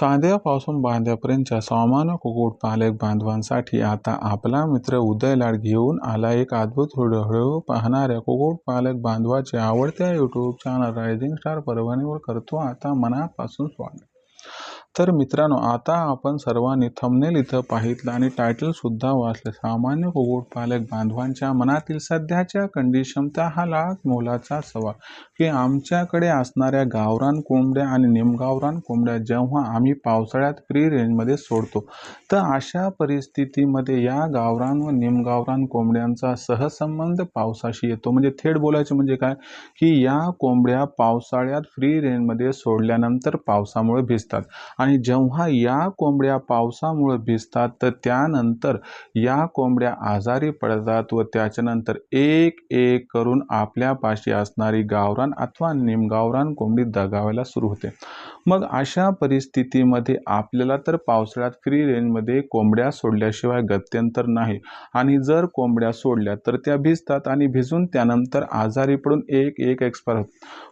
चांद्यापासून बांध्यापर्यंतच्या सामान्य कुक्कुटपालक बांधवांसाठी आता आपला मित्र उदय लाड घेऊन आला एक अद्भुत हळूहळू पाहणाऱ्या कुक्कुटपालक बांधवाचे आवडत्या यूट्यूब चॅनल रायझिंग स्टार परभणीवर करतो आता मनापासून स्वागत. तर मित्रांनो आता आपण सर्वांनी थंबनेल इथं पाहितलं आणि टायटलसुद्धा वाचलं. सामान्य कुक्कुटपालक बांधवांच्या मनातील सध्याच्या कंडिशनचा हा लाख मोलाचा सवाल. की आमच्याकडे असणाऱ्या गावरान कोंबड्या आणि निमगावरान कोंबड्या जेव्हा आम्ही पावसाळ्यात फ्री रेंजमध्ये सोडतो तर अशा परिस्थितीमध्ये या गावरान व निमगावरान कोंबड्यांचा सहसंबंध पावसाशी येतो. म्हणजे थेट बोलायचे म्हणजे काय? की या कोंबड्या पावसाळ्यात फ्री रेंजमध्ये सोडल्यानंतर पावसामुळे भिजतात. आणि जेव्हा या कोंबड्या पावसामुळे भिजतात तर त्यानंतर या कोंबड्या आजारी पडतात व त्याच्यानंतर एक एक करून आपल्यापाशी असणारी गावरान अथवा निमगावरान कोंबडी दगावायला सुरू होते. मग अशा परिस्थितीमध्ये आपल्याला तर पावसाळ्यात फ्री रेंजमध्ये कोंबड्या सोडल्याशिवाय गत्यंतर नाही. आणि जर कोंबड्या सोडल्या तर त्या भिजतात आणि भिजून त्यानंतर आजारी पडून एक एक एक्सपायर होत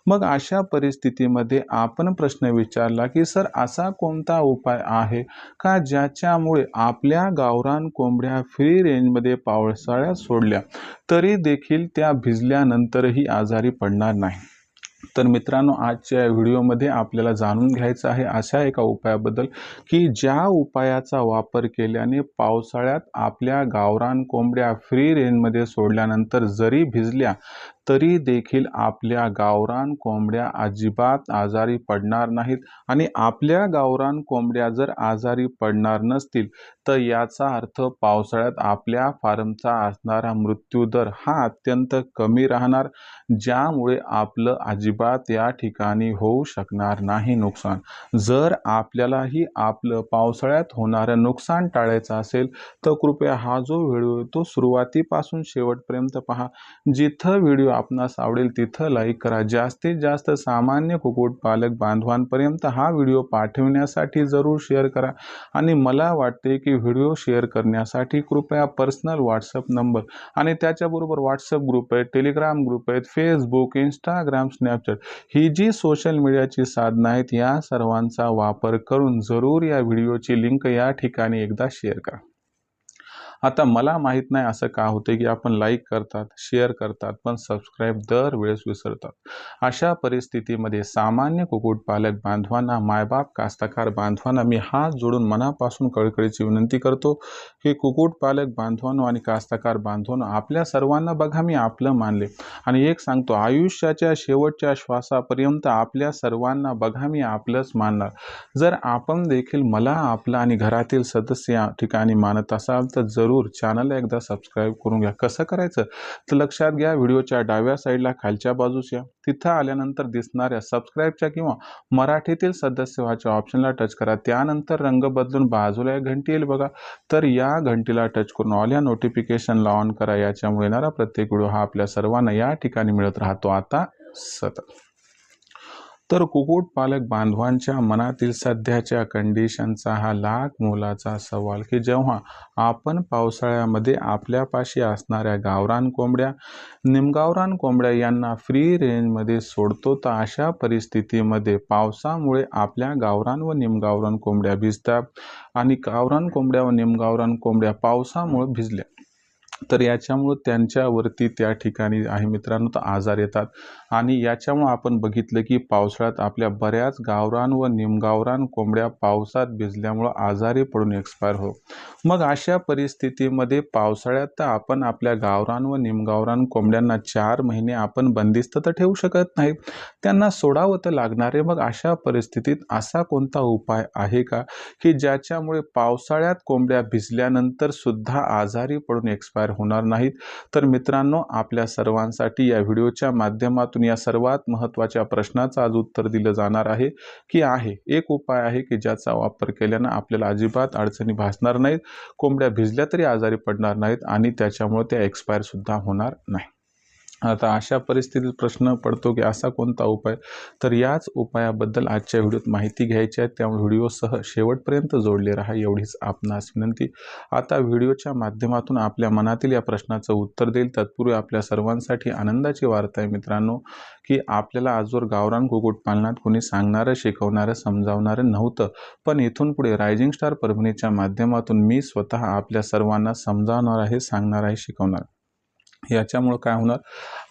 मग अशा परिस्थितीमध्ये आपण प्रश्न विचारला की सर असा कोणता उपाय आहे का ज्याच्यामुळे आपल्या गावरान कोंबड्या फ्री रेंजमध्ये पावसाळ्यात सोडल्या तरी देखील त्या भिजल्यानंतरही आजारी पडणार नाही? तर मित्रांनो आजच्या व्हिडिओमध्ये आपल्याला जाणून घ्यायचं आहे अशा एका उपायाबद्दल की ज्या उपायाचा वापर केल्याने पावसाळ्यात आपल्या गावरान कोंबड्या फ्री रेंजमध्ये सोडल्यानंतर जरी भिजल्या तरी देखील आपल्या गावरान कोंबड्या अजिबात आजारी पडणार नाहीत. आणि आपल्या गावरान कोंबड्या जर आजारी पडणार नसतील तर याचा अर्थ पावसाळ्यात आपल्या फार्मचा असणारा मृत्यूदर हा अत्यंत कमी राहणार ज्यामुळे आपलं अजिबात या ठिकाणी होऊ शकणार नाही नुकसान. जर आपल्यालाही आपलं पावसाळ्यात होणारं नुकसान टाळायचं असेल तर कृपया हा जो व्हिडिओ तो सुरुवातीपासून शेवटपर्यंत पहा. जिथं व्हिडिओ आपणास आवडेल तिथं लाईक करा. जास्तीत जास्त सामान्य कुक्कुटपालक बांधवांपर्यंत हा व्हिडिओ पाठविण्यासाठी जरूर शेअर करा. आणि मला वाटते की व्हिडिओ शेअर करण्यासाठी कृपया पर्सनल व्हॉट्सअप नंबर आणि त्याच्याबरोबर व्हॉट्सअप ग्रुप आहेत टेलिग्राम ग्रुप आहेत फेसबुक इंस्टाग्राम स्नॅपचॅट. ही जी सोशल मीडियाची साधनं आहेत या सर्वांचा वापर करून जरूर या व्हिडिओची लिंक या ठिकाणी एकदा शेअर करा. आता मला माहीत नाही असं का होते की आपण लाईक करतात शेअर करतात पण सबस्क्राईब दरवेळेस विसरतात. अशा परिस्थितीमध्ये सामान्य कुक्कुटपालक बांधवांना मायबाप कास्तकार बांधवांना मी हात जोडून मनापासून कळकळीची विनंती करतो की कुक्कुटपालक बांधवांनो आणि कास्तकार बांधवांनो आपल्या सर्वांना बघा मी आपलं मानले. आणि एक सांगतो आयुष्याच्या शेवटच्या श्वासापर्यंत आपल्या सर्वांना बघा मी आपलंच मानणार. जर आपण देखील मला आपलं आणि घरातील सदस्य ठिकाणी मानत असाल तर जरूर चॅनलला एकदा सबस्क्राईब करून घ्या. कसं करायचं? तर लक्षात घ्या व्हिडिओच्या डाव्या साईडला खालच्या बाजूस या. तिथं आल्यानंतर दिसणाऱ्या सबस्क्राईबच्या किंवा मराठीतील सदस्य ऑप्शनला टच करा. त्यानंतर रंग बदलून बाजूला एक घंटी येईल बघा. तर या घंटीला टच करून ऑल या नोटिफिकेशनला ऑन करा. याच्यामुळे येणारा प्रत्येक व्हिडिओ हा आपल्या सर्वांना या ठिकाणी मिळत राहतो. आता सतत. तर कुक्कुटपालक बांधवांच्या मनातील सध्याच्या कंडिशनचा हा लाख मोलाचा सवाल की जेव्हा आपण पावसाळ्यामध्ये आपल्यापाशी असणाऱ्या गावरान कोंबड्या निमगावरान कोंबड्या यांना फ्री रेंजमध्ये सोडतो तर अशा परिस्थितीमध्ये पावसामुळे आपल्या गावरान व निमगावरान कोंबड्या भिजतात आणि गावरान कोंबड्या व निमगावरान कोंबड्या पावसामुळे भिजल्या. तर याच्यामुळं त्यांच्यावरती त्या ठिकाणी आहे मित्रांनो तर आजार येतात. आणि याच्यामुळं आपण बघितलं की पावसाळ्यात आपल्या बऱ्याच गावरान व निमगावरान कोंबड्या पावसात भिजल्यामुळं आजारी पडून एक्सपायर हो. मग अशा परिस्थितीमध्ये पावसाळ्यात तर आपण आपल्या गावरान व निमगावरान कोंबड्यांना चार महिने आपण बंदिस्त तर ठेवू शकत नाही. त्यांना सोडावं तर लागणार आहे. मग अशा परिस्थितीत असा कोणता उपाय आहे का? की ज्याच्यामुळे पावसाळ्यात कोंबड्या भिजल्यानंतर सुद्धा आजारी पडून एक्सपायर होणार नाहीत. तर मित्रांनो आपल्या सर्वांसाठी या व्हिडिओच्या माध्यमातून या सर्वात महत्त्वाच्या प्रश्नाचं आज उत्तर दिलं जाणार आहे की आहे. एक उपाय आहे की ज्याचा वापर केल्यानं आपल्याला अजिबात अडचणी भासणार नाहीत कोंबड्या भिजल्या तरी आजारी पडणार नाहीत आणि त्याच्यामुळे त्या एक्सपायरसुद्धा होणार नाही. आता अशा परिस्थितीत प्रश्न पडतो की असा कोणता उपाय? तर याच उपायाबद्दल आजच्या व्हिडिओत माहिती घ्यायची आहे. त्यामुळे व्हिडिओसह शेवटपर्यंत जोडले राहा. एवढीच आपणास विनंती. आता व्हिडिओच्या माध्यमातून आपल्या मनातील या प्रश्नाचं उत्तर देईल. तत्पूर्वी आपल्या सर्वांसाठी आनंदाची वार्ता आहे मित्रांनो की आपल्याला आजवर गावरान कुक्कुटपालनात कोणी सांगणारं शिकवणारं समजावणारं नव्हतं. पण इथून पुढे रायझिंग स्टार परभणीच्या माध्यमातून मी स्वतः आपल्या सर्वांना समजावणार आहे सांगणार आहे शिकवणार आहे. याच्यामुळं काय होणार?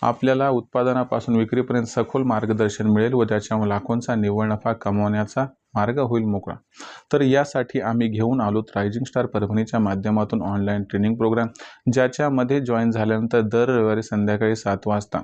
आपल्याला उत्पादनापासून विक्रीपर्यंत सखोल मार्गदर्शन मिळेल व त्याच्यामुळे लाखोंचा निव्वळ नफा कमवण्याचा मार्ग होईल मोकळा. तर यासाठी आम्ही घेऊन आलोत रायझिंग स्टार परभणीच्या माध्यमातून ऑनलाईन ट्रेनिंग प्रोग्राम ज्याच्यामध्ये जॉईन झाल्यानंतर दर रविवारी संध्याकाळी सात वाजता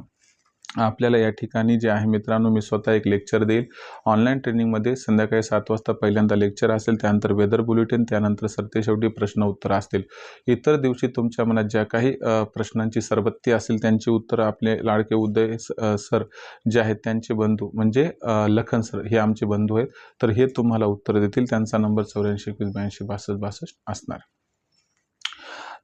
आपल्याला या ठिकाणी जे आहे मित्रांनो मी स्वतः एक लेक्चर देईल. ऑनलाईन ट्रेनिंगमध्ये संध्याकाळी सात वाजता पहिल्यांदा लेक्चर असेल त्यानंतर वेदर बुलेटिन त्यानंतर सरतेशेवटी प्रश्न उत्तर असतील. इतर दिवशी तुमच्या मनात ज्या काही प्रश्नांची सरबत्ती असेल त्यांची उत्तरं आपले लाडके उदय सर जे आहेत त्यांचे बंधू म्हणजे लखन सर हे आमचे बंधू आहेत. तर हे तुम्हाला उत्तर देतील. त्यांचा नंबर चौऱ्याऐंशी एकवीस ब्याऐंशी बासष्ट बासष्ट असणार.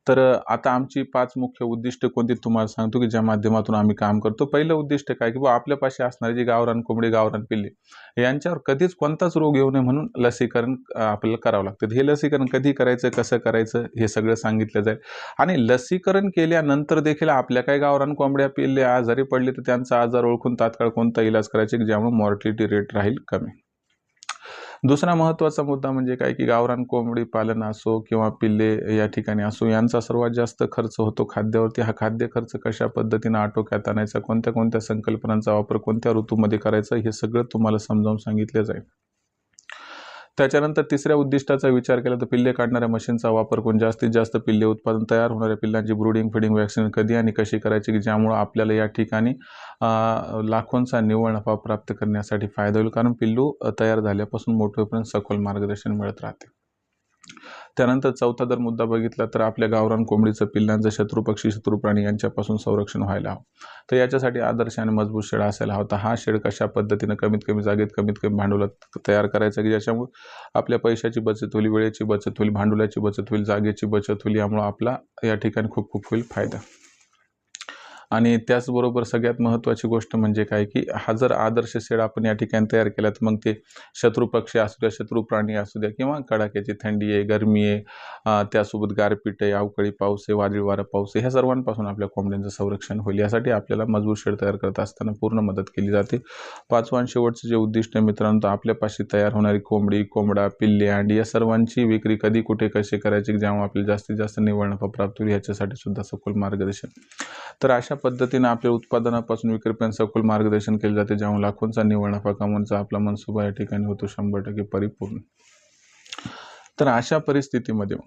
तर आता आमची पाच मुख्य उद्दिष्ट कोणती तुम्हाला सांगतो की ज्या माध्यमातून आम्ही काम करतो. पहिलं उद्दिष्ट काय की बा आपल्यापाशी असणारी जी गावरान कोंबडी गावरान पिल्ले यांच्यावर कधीच कोणताच रोग येऊ नये म्हणून लसीकरण आपल्याला करावं लागतं. हे लसीकरण कधी करायचं कसं करायचं हे सगळं सांगितलं जाईल. आणि लसीकरण केल्यानंतर देखील आपल्या काही गावरान कोंबड्या पिल्ले आजारी पडले तर त्यांचा आजार ओळखून तात्काळ कोणता इलाज करायचे ज्यामुळे मॉर्टिलिटी रेट राहील कमी? दुसरा महत्त्वाचा मुद्दा म्हणजे काय की गावरान कोंबडी पालन असो किंवा पिल्ले या ठिकाणी असो यांचा सर्वात जास्त खर्च होतो खाद्यावरती. हा खाद्य खर्च कशा पद्धतीनं आटोक्यात आणायचा कोणत्या कोणत्या संकल्पनांचा वापर कोणत्या ऋतूमध्ये करायचा हे सगळं तुम्हाला समजावून सांगितलं जाईल त्याच्यानंतर तिसऱ्या उद्दिष्टाचा विचार केला तर पिल्ले काढणाऱ्या मशीनचा वापर करून जास्तीत जास्त पिल्ले उत्पादन तयार होणाऱ्या पिल्लांची ब्रुडिंग फिडिंग वॅक्सिन कधी आणि कशी करायची की ज्यामुळं आपल्याला या ठिकाणी लाखोंचा निव्वळ नफा प्राप्त करण्यासाठी फायदा होईल. कारण पिल्लू तयार झाल्यापासून मोठेपर्यंत सखोल मार्गदर्शन मिळत राहते. त्यानंतर चौथा जर मुद्दा बघितला तर आपल्या गावरान कोंबडीचं पिल्लांचं शत्रू पक्षी शत्रू प्राणी यांच्यापासून संरक्षण व्हायला हवं. तर याच्यासाठी आदर्श आणि मजबूत शेड असायला हवा. तर हा शेड कशा पद्धतीनं कमीत कमी जागेत कमीत कमी भांडवलात तयार करायचा की ज्याच्यामुळे आपल्या पैशाची बचत होईल वेळेची बचत होईल भांडवलाची बचत होईल जागेची बचत होईल यामुळे आपला या ठिकाणी खूप खूप होईल फायदा. आणि त्याचबरोबर सगळ्यात महत्त्वाची गोष्ट म्हणजे काय की हा जर आदर्श शेड आपण या ठिकाणी तयार केला तर मग ते शत्रू पक्षी असू द्या शत्रू प्राणी असू द्या किंवा कडाक्याची थंडी आहे गरमी आहे त्यासोबत गारपीट आहे अवकाळी पाऊस आहे वादळी वारा पाऊस आहे ह्या सर्वांपासून आपल्या कोंबड्यांचं संरक्षण होईल. यासाठी आपल्याला मजबूत शेड तयार करत असताना पूर्ण मदत केली जाते. पाचवा शेवटचं जे उद्दिष्ट आहे मित्रांनो आपल्यापाशी तयार होणारी कोंबडी कोंबडा पिल्ले अंडी या सर्वांची विक्री कधी कुठे कसे करायची ज्यामुळे आपल्याला जास्तीत जास्त निवड नफा प्राप्त होईल याच्यासाठी सुद्धा सखोल मार्गदर्शन. तर अशा पद्धतीने आपल्या उत्पादनापासून विक्रीपर्यंत सखोल मार्गदर्शन केले जाते ज्यामुळे लाखोंचा निवड नफा कमवण्याचा आपला मनसुबा या ठिकाणी होतो शंभर टक्के परिपूर्ण. तर अशा परिस्थितीमध्ये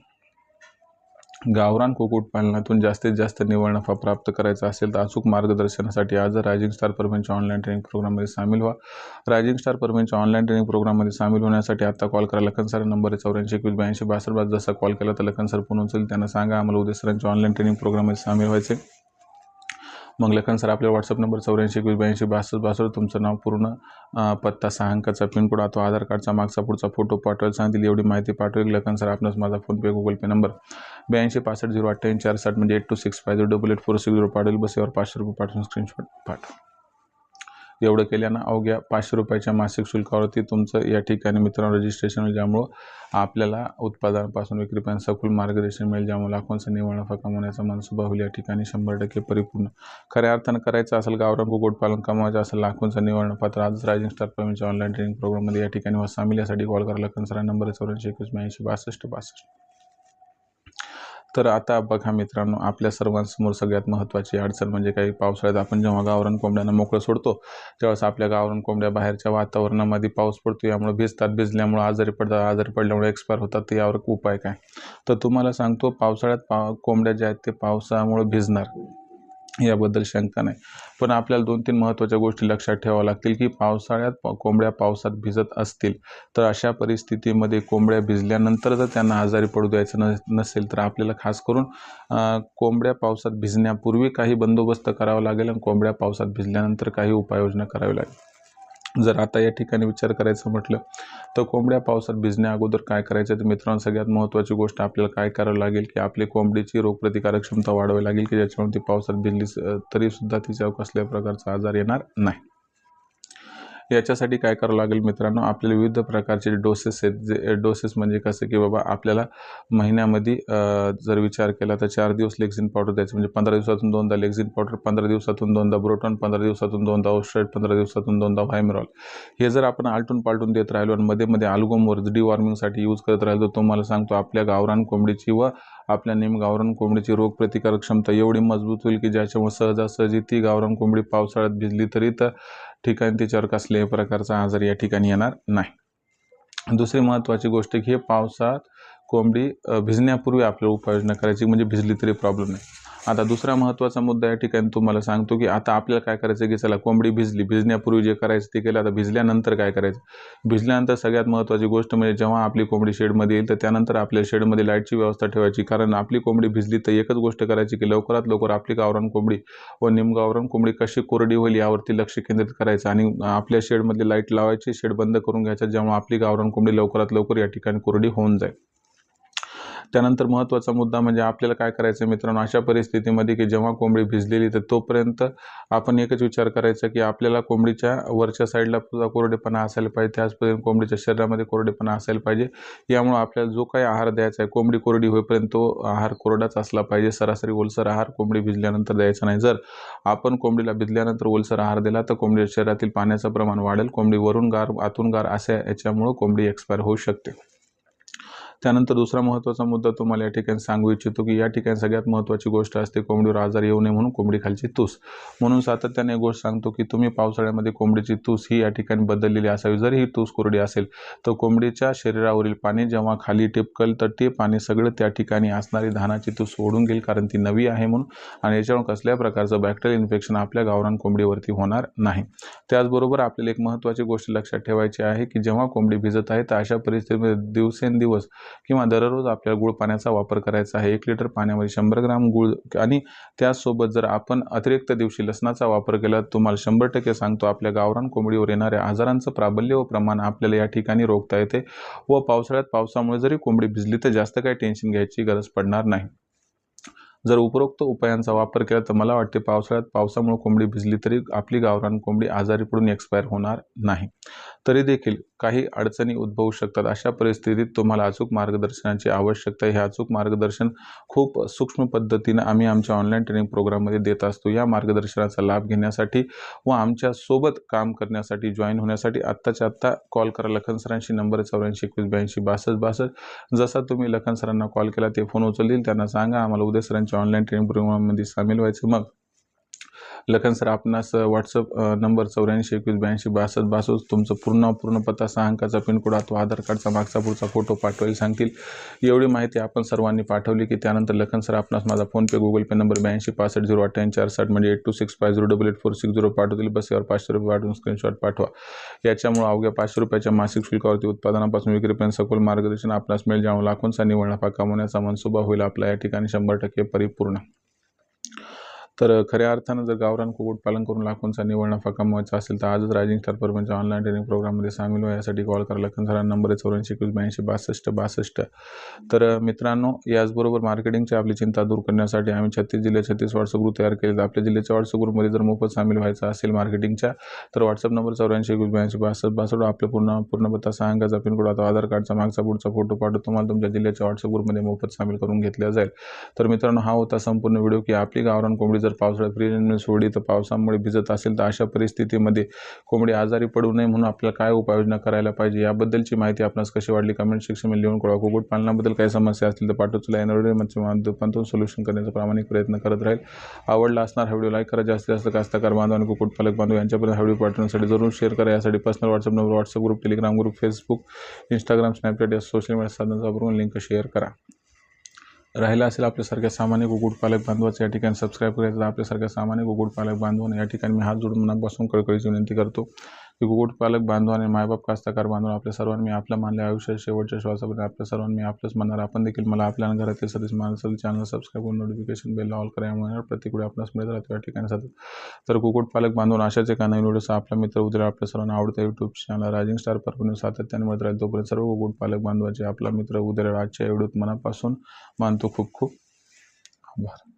गावरान कुक्कुटपालनातून जास्तीत जास्त निवड नफा प्राप्त करायचा असेल तर अचूक मार्गदर्शनासाठी आज रायझिंग स्टार परमेंटच्या ऑनलाईन ट्रेनिंग प्रोग्राममध्ये सामील व्हा. रायझिंग स्टार परमेंटच्या ऑनलाईन ट्रेनिंग प्रोग्राममध्ये सामील होण्यासाठी आता कॉल करा. लखन सर नंबर आहे चौऱ्याऐंशी एकवीस ब्याऐंशी बासष्ट. जसा कॉल केला तर लखन सर फोन उचल त्यांना सांगा. आम्हाला उद्या सरांच्या ऑनलाईन ट्रेनिंग प्रोग्राममध्ये सामील व्हायचे मग लखन सर आपल्या व्हॉट्सअप नंबर चौऱ्याऐंशी एकवीस ब्याऐंशी बासष्ट बासष्ट तुमचं नाव पूर्ण पत्ता सहा अंकाचा पिनकोड अथवा आधार कार्डचा मागचा पुढचा फोटो पाठवायला सांगतील एवढी माहिती पाठवेल. लखन सर आपणच माझा फोनपे गुगल पे नंबर ब्याऐंशी पासष्ट झिरो अठ्ठ्याऐंशी चार साठ म्हणजे eight two six five zero double eight four six zero पाठवेल. बसेवर पाचशे रुपये पाठवून स्क्रीनशॉट पाठवा. एवढं केल्यानं अवघ्या पाचशे रुपयाच्या मासिक शुल्कावरती तुमचं या ठिकाणी मित्रांनो रजिस्ट्रेशन होईल. ज्यामुळं आपल्याला उत्पादनापासून विक्रीपर्यंत सखोल मार्गदर्शन मिळेल. ज्यामुळे लाखोंचा निवड नफा कमवण्याचा मनसुबा होईल. या ठिकाणी शंभर टक्के परिपूर्ण खऱ्या अर्थानं करायचं असेल गावरान कुक्कुटपालन कमवायचं असेल लाखोंचा निवड नफा तर आज रायझिंग स्टार पेमेंटच्या ऑनलाईन ट्रेनिंग प्रोग्राममध्ये या ठिकाणी सामील यासाठी कॉल करायला कन्सरा सरा नंबर चौऱ्याऐंशी एकवीस ब्याऐंशी बासष्ट बासष्ट. तर आता बघा मित्रांनो आपल्या सर्वांसमोर सगळ्यात महत्त्वाची अडचण म्हणजे काही पावसाळ्यात आपण जेव्हा गावरण कोंबड्यांना मोकळं सोडतो त्यावेळेस आपल्या गावरण कोंबड्या बाहेरच्या वातावरणामध्ये पाऊस पडतो. यामुळे भिजतात भिजल्यामुळे आजारी पडतात आजारी पडल्यामुळे एक्सपायर होतात. तर यावर उपाय काय? तर तुम्हाला सांगतो पावसाळ्यात पा कोंबड्या ज्या आहेत ते पावसामुळे भिजणार. याबद्दल शंका नाही. पण आपल्याला दोन तीन महत्त्वाच्या गोष्टी लक्षात ठेवाव्या लागतील की पावसाळ्यात कोंबड्या पावसात भिजत असतील. तर अशा परिस्थितीमध्ये कोंबड्या भिजल्यानंतर जर त्यांना आजारी पडू द्यायचं न नसेल तर आपल्याला खास करून कोंबड्या पावसात भिजण्यापूर्वी काही बंदोबस्त करावा लागेल आणि कोंबड्या पावसात भिजल्यानंतर काही उपाययोजना करावी लागेल. जर आता या ठिकाणी विचार करायचं म्हटलं तर कोंबड्या पावसात भिजण्या अगोदर काय करायचं? तर मित्रांनो सगळ्यात महत्त्वाची गोष्ट आपल्याला काय करावं लागेल की आपली कोंबडीची रोगप्रतिकारक क्षमता वाढवावी लागेल की ज्याच्यामुळे ती पावसात भिजली तरीसुद्धा तिच्यावर कसल्या प्रकारचा आजार येणार नाही. याच्यासाठी काय करावं लागेल मित्रांनो? आपल्याला विविध प्रकारचे डोसेस आहेत. जे डोसेस म्हणजे कसं की बाबा आपल्याला महिन्यामध्ये जर विचार केला तर चार दिवस लेक्झिन पावडर द्यायचं. म्हणजे पंधरा दिवसातून दोनदा लेक्झिन पावडर पंधरा दिवसातून दोनदा ब्रोटॉन पंधरा दिवसातून दोनदा औषध पंधरा दिवसातून दोनदा व्हायमरॉल हे जर आपण आलटून पालटून देत राहिलो आणि मध्ये मध्ये आलगोमवर डिवॉर्मिंगसाठी यूज करत राहिलो तर तुम्हाला सांगतो आपल्या गावरान कोंबडीची व आपल्या नेम गावरान कोंबडीची रोगप्रतिकारक क्षमता एवढी मजबूत होईल की ज्याच्यामुळे सहजासहजी ती गावरान कोंबडी पावसाळ्यात भिजली तरी तर ठिकाणी त्याच्यावर कसल्याही प्रकारचा आजार या ठिकाणी येणार नाही. दुसरी महत्त्वाची गोष्ट की हे पावसात कोंबडी भिजण्यापूर्वी आपल्याला उपाययोजना करायची म्हणजे भिजली तरी प्रॉब्लेम नाही. आता दुसरा महत्त्वाचा मुद्दा या ठिकाणी तुम्हाला सांगतो की आता आपल्याला काय करायचं की चला कोंबडी भिजली भिजण्यापूर्वी जे करायचं ते केलं आता भिजल्यानंतर काय करायचं? भिजल्यानंतर सगळ्यात महत्त्वाची गोष्ट म्हणजे जेव्हा आपली कोंबडी शेडमध्ये येईल तर त्यानंतर आपल्या शेडमध्ये लाईटची व्यवस्था ठेवायची. कारण आपली कोंबडी भिजली तर एकच गोष्ट करायची की लवकरात लवकर आपली गावरान कोंबडी व निमगावरान कोंबडी कशी कोरडी होईल यावरती लक्ष केंद्रित करायचं आणि आपल्या शेडमधली लाइट लावायची शेड बंद करून घ्यायचं जेव्हा आपली गावरान कोंबडी लवकरात लवकर या ठिकाणी कोरडी होऊन जाईल. त्यानंतर महत्त्वाचा मुद्दा म्हणजे आपल्याला काय करायचं आहे मित्रांनो? अशा परिस्थितीमध्ये की जेव्हा कोंबडी भिजलेली तर तोपर्यंत आपण एकच विचार करायचा की आपल्याला कोंबडीच्या वरच्या साईडला सुद्धा कोरडेपणा असायला पाहिजे त्याचपर्यंत कोंबडीच्या शरीरामध्ये कोरडेपणा असायला पाहिजे. यामुळे आपल्याला जो काही आहार द्यायचा आहे कोंबडी कोरडी होईपर्यंत तो आहार कोरडाच असला पाहिजे. सरासरी ओलसर आहार कोंबडी भिजल्यानंतर द्यायचा नाही. जर आपण कोंबडीला भिजल्यानंतर ओलसर आहार दिला तर कोंबडीच्या शरीरातील पाण्याचं प्रमाण वाढेल. कोंबडी वरून गार आतून गार असे याच्यामुळं कोंबडी एक्सपायर होऊ शकते. त्यानंतर दुसरा महत्त्वाचा मुद्दा तुम्हाला या ठिकाणी सांगू इच्छितो की या ठिकाणी सगळ्यात महत्त्वाची गोष्ट असते कोंबडीवर आजार येऊ नये म्हणून कोंबडी खालची तूस. म्हणून सातत्याने गोष्ट सांगतो की तुम्ही पावसाळ्यामध्ये कोंबडीची तूस ही या ठिकाणी बदललेली असावी. जर ही तूस कोरडी असेल तर कोंबडीच्या शरीरावरील पाणी जेव्हा खाली टिपकल तर ते पाणी सगळं त्या ठिकाणी असणारी धानाची तूस सोडून घेईल कारण ती नवी आहे म्हणून आणि याच्यामुळे कसल्या प्रकारचं बॅक्टेरियल इन्फेक्शन आपल्या गावरान कोंबडीवरती होणार नाही. त्याचबरोबर आपल्याला एक महत्त्वाची गोष्ट लक्षात ठेवायची आहे की जेव्हा कोंबडी भिजत आहे तर अशा परिस्थितीमध्ये दिवसेंदिवस किंवा दररोज आपल्याला गुळ पाण्याचा वापर करायचा आहे. एक लिटर पाण्यामध्ये शंभर ग्राम गुळ आणि त्यासोबत जर आपण अतिरिक्त दिवशी लसणाचा वापर केला तर तुम्हाला शंभर टक्के सांगतो आपल्या गावरान कोंबडीवर येणाऱ्या आजारांचं प्राबल्य व प्रमाण आपल्याला या ठिकाणी रोखता येते व पावसाळ्यात पावसामुळे जरी कोंबडी भिजली तर जास्त काही टेन्शन घ्यायची गरज पडणार नाही. जर उपरोक्त उपायांचा वापर केला तर मला वाटते पावसाळ्यात पावसामुळे कोंबडी भिजली तरी आपली गावरान कोंबडी आजारी पडून एक्सपायर होणार नाही. तरी देखील काही अडचणी उद्भवू शकतात. अशा परिस्थितीत तुम्हाला अचूक मार्गदर्शनाची आवश्यकता हे अचूक मार्गदर्शन खूप सूक्ष्म पद्धतीनं आम्ही आमच्या ऑनलाईन ट्रेनिंग प्रोग्राममध्ये देत असतो. या मार्गदर्शनाचा लाभ घेण्यासाठी व आमच्यासोबत काम करण्यासाठी जॉईन होण्यासाठी आत्ताच्या आत्ता कॉल करा. लखन सरांशी नंबर चौऱ्याऐंशी एकवीस ब्याऐंशी बासष्ट बासष्ट. जसा तुम्ही लखन सरांना कॉल केला ते फोन उचलतील. त्यांना सांगा. आम्हाला उद्या सरांच्या ऑनलाईन ट्रेनिंग प्रोग्राममध्ये सामील व्हायचं मग लखन सर आपणास व्हॉट्सअप नंबर चौऱ्याऐंशी एकवीस ब्याऐंशी बासष्ट बासष्ट तुमचं पूर्ण पूर्ण पत्ता सहा अंकाचा पिनकोड अथवा आधार कार्डचा मागचा पुढचा फोटो पाठवायला सांगतील. एवढी माहिती आपण सर्वांनी पाठवली की त्यानंतर लखन सर आपणास माझा फोनपे गुगल पे नंबर ब्याऐंशी पासष्ट झिरो अठ्ठ्याऐंशी चार साठ म्हणजे eight two six five zero double eight four six zero पाठवतील. बस यावर पाचशे रुपये पाठवून स्क्रीनशॉट पाठवा. याच्यामुळे अवघ्या पाचशे रुपयाच्या मासिक शुल्कावरती उत्पादनापासून विक्रीपर्यंत सखोल मार्गदर्शन आपणास मिळेल ज्यामुळे लाखोंचा निवड नफा कमवण्याचा मनसुबा होईल. आपला या ठिकाणी शंभर टक्के परिपूर्ण. तर खऱ्या अर्थानं जर गावरान कुक्कुटपालन करून लाखोंचा निव्वळ नफा कमवायचा असेल तर आजच रायझिंग स्टार परपंचच्या ऑनलाईन ट्रेनिंग प्रोग्राममध्ये सामील व्हा. यासाठी कॉल करा. लखन नंबर आहे चौऱ्याऐंशी एकवीस ब्याऐंशी बासष्ट बासष्ट. तर मित्रांनो याचबरोबर मार्केटिंगची आपली चिंता दूर करण्यासाठी आम्ही छत्तीस जिल्हे छत्तीस व्हॉट्सअप ग्रुप तयार केले तर आपल्या जिल्ह्याच्या व्हॉट्सअप ग्रुपमध्ये जर मोफत सामील व्हायचं असेल मार्केटिंगच्या तर व्हॉट्सअप नंबर चौऱ्याऐंशी एकवीस ब्याऐंशी बासष्ट बासष्ट आपलं पूर्ण पूर्ण पत्ता सहा अंकाचा पिनकोड आता आधार कार्डचा मागचा पुढचा फोटो पाठवतो तुम्हाला तुमच्या जिल्ह्याच्या व्हॉट्सअप ग्रुपमध्ये मोफत सामील करून घेतल्या जाईल. तर मित्रांनो हा होता संपूर्ण व्हिडिओ की आपली गावरान कोंबडी जर पावसाळ्यात फ्री सोडी सोडली तर पावसामुळे भिजत असेल तर अशा परिस्थितीमध्ये कोंबडी आजारी पडू नये म्हणून आपल्याला काय उपाययोजना करायला पाहिजे? याबद्दलची माहिती आपणास कशी वाढली कमेंट सेक्शनमध्ये लिहून कळवा. कुक्कुटपालनाबद्दल काही समस्या असतील तर पाठवचला एनवडीमध्ये माध्यमातून सोल्युशन करण्याचा प्रामाणिक प्रयत्न करत राहील. आवडला असणार हा व्हिडिओ लाईक करा. जास्तीत जास्त कास्तकार बांधव आणि कुक्कुटपालक बांधव यांच्यापर्यंत हा व्हिडिओ पाठवण्यासाठी जरूर शेअर करा. यासाठी personal WhatsApp number WhatsApp group Telegram group Facebook Instagram Snapchat या सोशल मीडिया साधनांचा वापरून लिंक शेअर करा. राहिला असेल आपल्यासारख्या सामान्य कुकुटपालक बांधवाचं या ठिकाणी सबस्क्राईब करायचं आपल्यासारख्या सामान्य कुकुटपालक बांधवांना या ठिकाणी मी हात जोडून मनापासून कळकळीची विनंती करतो. की कुक्कुटपालक बांधव आणि मायबाप कास्तकार बांधव आपल्या सर्वांनी आपलं आपल्या मानल्या आयुष्यात शेवटच्या श्वासापर्यंत आपल्या सर्वांनी आपलंच म्हणणार आपण देखील मला आपल्या घरातील सदस्य माणसाला चॅनल सबस्क्राईब करून नोटिफिकेशन बेल ऑल करा. यामुळे प्रत्येक वेळी मिळत राहतो या ठिकाणी सतत. तर कुक्कुटपालक बांधून अशाच एका नवीन व्हिडिओचा आपला मित्र उद्या आपल्या सर्वांना आवडतं YouTube channel rising star performance सातत्याने मिळत राहील तोपर्यंत सर्व कुक्कुटपालक बांधवाचे आपला मित्र उद्या आजच्या व्हिडिओत मनापासून मानतो खूप खूप आभार.